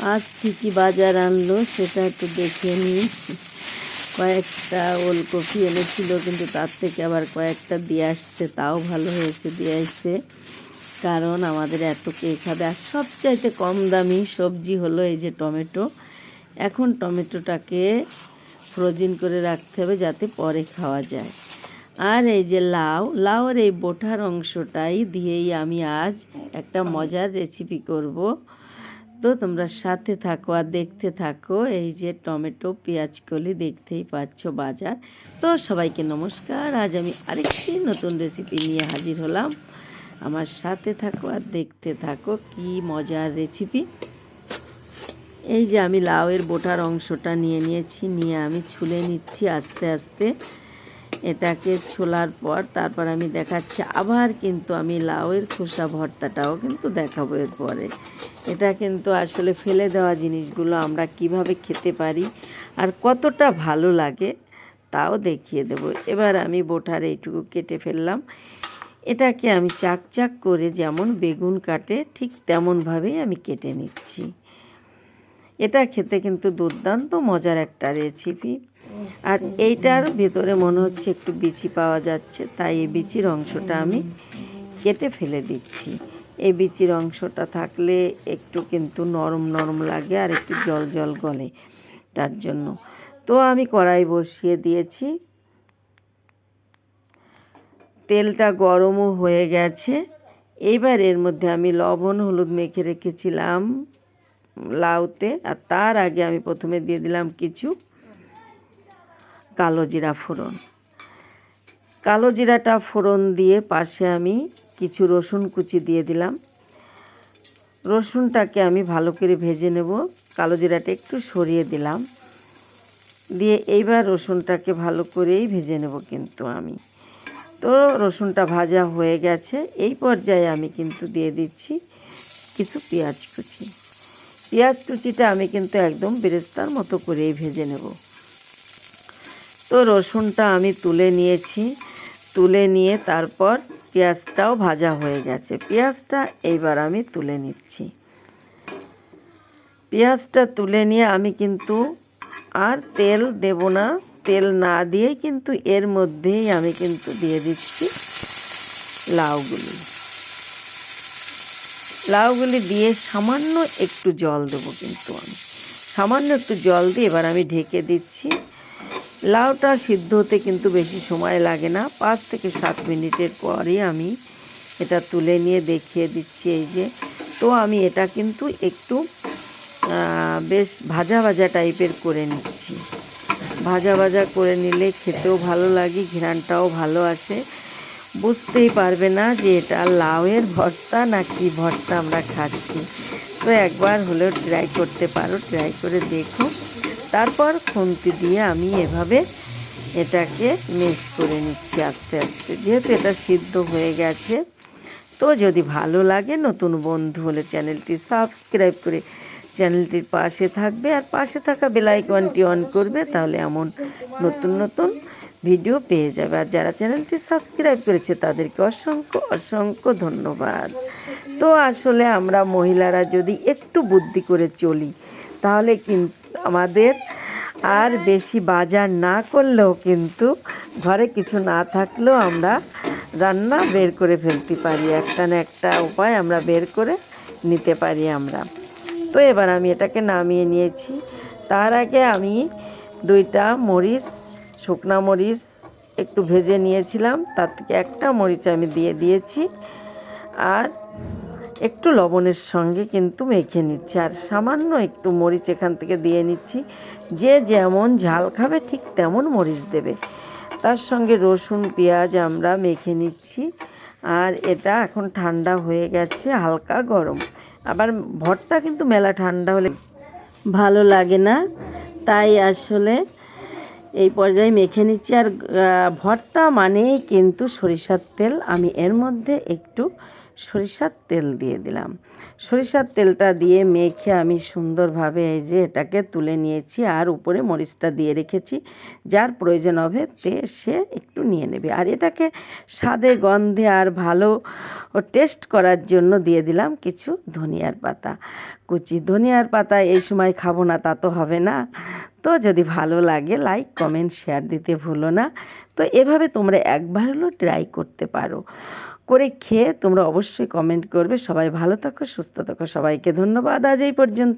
আজ কী কী বাজার আনলো সেটা একটু দেখে নিই। কয়েকটা ওলকপি এনেছিল, কিন্তু তার থেকে আবার কয়েকটা দিয়ে আসছে, তাও ভালো হয়েছে দিয়ে আসছে। কারণ আমাদের এত কে খাবে, আর সবচাইতে কম দামি সবজি হলো এই যে টমেটো। এখন টমেটোটাকে ফ্রোজিন করে রাখতে হবে যাতে পরে খাওয়া যায়। আর এই যে লাউ, লাউয়ের এই বোঠার অংশটাই দিয়েই আমি আজ একটা মজার রেসিপি করব। তো তোমরা সাথে থাকো আর দেখতে থাকো এই যে টমেটো পেঁয়াজ কলি দেখতেই পাচ্ছ বাজার। তো সবাইকে নমস্কার, আজ আমি আরেকটি নতুন রেসিপি নিয়ে হাজির হলাম। আমার সাথে থাকো আর দেখতে থাকো কি মজার রেসিপি এই যে আমি লাউয়ের বোটার অংশটা নিয়ে নিয়েছি, নিয়ে আমি ছুলে নিচ্ছি আস্তে আস্তে। এটাকে ছোলার পর তারপর আমি দেখাচ্ছি। আবার কিন্তু আমি লাউয়ের খোসা ভর্তাটাও কিন্তু দেখাবো এরপরে। এটা কিন্তু আসলে ফেলে দেওয়া জিনিসগুলো আমরা কীভাবে খেতে পারি আর কতটা ভালো লাগে তাও দেখিয়ে দেব। এবার আমি বোটার এইটুকু কেটে ফেললাম। এটাকে আমি চাক চাক করে যেমন বেগুন কাটে ঠিক তেমনভাবেই আমি কেটে নিচ্ছি। এটা খেতে কিন্তু দুর্দান্ত মজার একটা রেসিপি আর এইটার ভেতরে মনে হচ্ছে একটু বিচি পাওয়া যাচ্ছে তাই এই বিচির অংশটা আমি কেটে ফেলে দিচ্ছি। এই বিচির অংশটা থাকলে একটু কিন্তু নরম নরম লাগে আর একটু জল জল গলে তার জন্য। তো আমি কড়াই বসিয়ে দিয়েছি। তেলটা গরমও হয়ে গেছে। এইবার এর মধ্যে আমি লবণ হলুদ মেখে রেখেছিলাম। লাউতে, আর তার আগে আমি প্রথমে দিয়ে দিলাম কিছু কালো জিরা ফোড়ন। কালো জিরাটা ফোড়ন দিয়ে পাশে আমি কিছু রসুন কুচি দিয়ে দিলাম। রসুনটাকে আমি ভালো করে ভেজে নেব। কালো জিরাটা একটু সরিয়ে দিলাম। দিয়ে এইবার রসুনটাকে ভালো করেই ভেজে নেব কিন্তু আমি। তো রসুনটা ভাজা হয়ে গেছে। এই পর্যায়ে আমি কিন্তু দিয়ে দিচ্ছি কিছু পেঁয়াজ কুচি। পেঁয়াজ কুচিটা আমি কিন্তু একদম বেরেস্তার মতো করেই ভেজে নেব। তো রসুনটা আমি তুলে নিয়েছি, তুলে নিয়ে তারপর পেঁয়াজটাও ভাজা হয়ে গেছে। পেঁয়াজটা এইবার আমি তুলে নিচ্ছি। পেঁয়াজটা তুলে নিয়ে আমি কিন্তু আর তেল দেব না, তেল না দিয়েই কিন্তু এর মধ্যেই আমি কিন্তু দিয়ে দিচ্ছি লাউগুলি। লাউগুলি দিয়ে সামান্য একটু জল দেবো কিন্তু আমি। সামান্য একটু জল দিয়ে এবার আমি ঢেকে দিচ্ছি। লাউটা সিদ্ধ হতে কিন্তু বেশি সময় লাগে না। পাঁচ থেকে সাত মিনিটের পরে আমি এটা তুলে নিয়ে দেখিয়ে দিচ্ছি এই যে। তো আমি এটা কিন্তু একটু বেশ ভাজা ভাজা টাইপের করে নিচ্ছি। ভাজা ভাজা করে নিলে খেতেও ভালো লাগে, ঘ্রাণটাও ভালো আসে। বুঝতেই পারবে না যে এটা লাউয়ের ভর্তা না কি ভর্তা আমরা খাচ্ছি। তো একবার হলেও ট্রাই করতে পারো ট্রাই করে দেখো। তারপর খুন্তি দিয়ে আমি এভাবে এটাকে মেশ করে নিচ্ছি আস্তে আস্তে। যেহেতু এটা সিদ্ধ হয়ে গেছে, তো যদি ভালো লাগে নতুন বন্ধু হলে চ্যানেলটি সাবস্ক্রাইব করে চ্যানেলটির পাশে থাকবে। আর পাশে থাকা বেলাইকনটি অন করবে, তাহলে এমন নতুন নতুন ভিডিও পেয়ে যাবে। আর যারা চ্যানেলটি সাবস্ক্রাইব করেছে, তাদেরকে অসংখ্য অসংখ্য ধন্যবাদ। তো আসলে আমরা মহিলারা যদি একটু বুদ্ধি করে চলি, তাহলে কিন্তু আমাদের আর বেশি বাজার না করলেও কিন্তু ঘরে কিছু না থাকলেও আমরা রান্না বের করে ফেলতে পারি। একটা না একটা উপায় আমরা বের করে নিতে পারি আমরা। তো এবার আমি এটাকে নামিয়ে নিয়েছি। তার আগে আমি দুইটা মরিচ শুকনা মরিচ একটু ভেজে নিয়েছিলাম, তার থেকে একটা মরিচ আমি দিয়ে দিয়েছি। আর একটু লবণের সঙ্গে কিন্তু মেখে নিচ্ছি, আর সামান্য একটু মরিচ এখান থেকে দিয়ে নিচ্ছি। যে যেমন ঝাল খাবে ঠিক তেমন মরিচ দেবে। তার সঙ্গে রসুন, পেঁয়াজ আমরা মেখে নিচ্ছি, আর এটা এখন ঠান্ডা হয়ে গেছে, হালকা গরম। আবার ভর্তা কিন্তু মেলা ঠান্ডা হলে ভালো লাগে না, তাই আসলে এই পর্যায়ে মেখে নিচ্ছি আর ভর্তা মানেই কিন্তু সরিষার তেল। আমি এর মধ্যে একটু সরিষার তেল দিয়ে দিলাম। সরিষার তেলটা দিয়ে মেখে আমি সুন্দরভাবে এই যে এটাকে তুলে নিয়েছি আর উপরে মরিচটা দিয়ে রেখেছি। যার প্রয়োজন হবে তে সে একটু নিয়ে নেবে। আর এটাকে স্বাদে গন্ধে আর ভালো টেস্ট করার জন্য দিয়ে দিলাম কিছু ধনিয়ার পাতা। কুচি ধনিয়ার পাতা এই সময় খাব না, তা তো হবে না। তো যদি ভালো লাগে লাইক কমেন্ট শেয়ার দিতে ভুলো না। তো এভাবে তোমরা একবার হলো ট্রাই করতে পারো। করে খেয়ে তোমরা অবশ্যই কমেন্ট করবে। সবাই ভালো থাকো, সুস্থ থাকো। সবাইকে ধন্যবাদ। আজ এই পর্যন্ত।